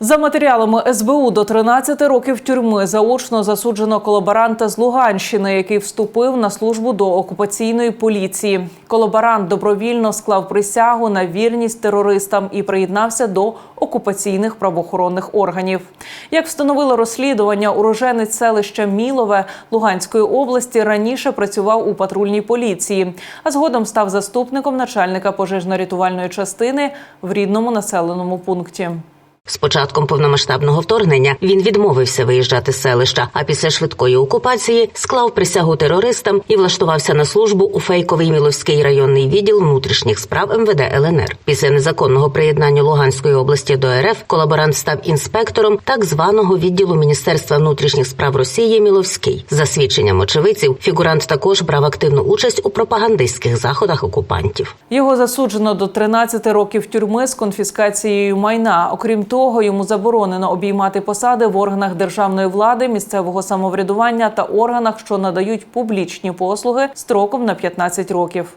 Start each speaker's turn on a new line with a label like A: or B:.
A: За матеріалами СБУ до 13 років тюрми заочно засуджено колаборанта з Луганщини, який вступив на службу до окупаційної поліції. Колаборант добровільно склав присягу на вірність терористам і приєднався до окупаційних правоохоронних органів. Як встановило розслідування, уроженець селища Мілове Луганської області раніше працював у патрульній поліції, а згодом став заступником начальника пожежно-рятувальної частини в рідному населеному пункті.
B: З початком повномасштабного вторгнення він відмовився виїжджати з селища, а після швидкої окупації склав присягу терористам і влаштувався на службу у фейковий Міловський районний відділ внутрішніх справ МВД ЛНР. Після незаконного приєднання Луганської області до РФ колаборант став інспектором так званого відділу Міністерства внутрішніх справ Росії Міловський. За свідченням очевидців, фігурант також брав активну участь у пропагандистських заходах окупантів.
A: Його засуджено до 13 років тюрми з конфіскацією майна. Окрім того, йому заборонено обіймати посади в органах державної влади, місцевого самоврядування та органах, що надають публічні послуги строком на 15 років.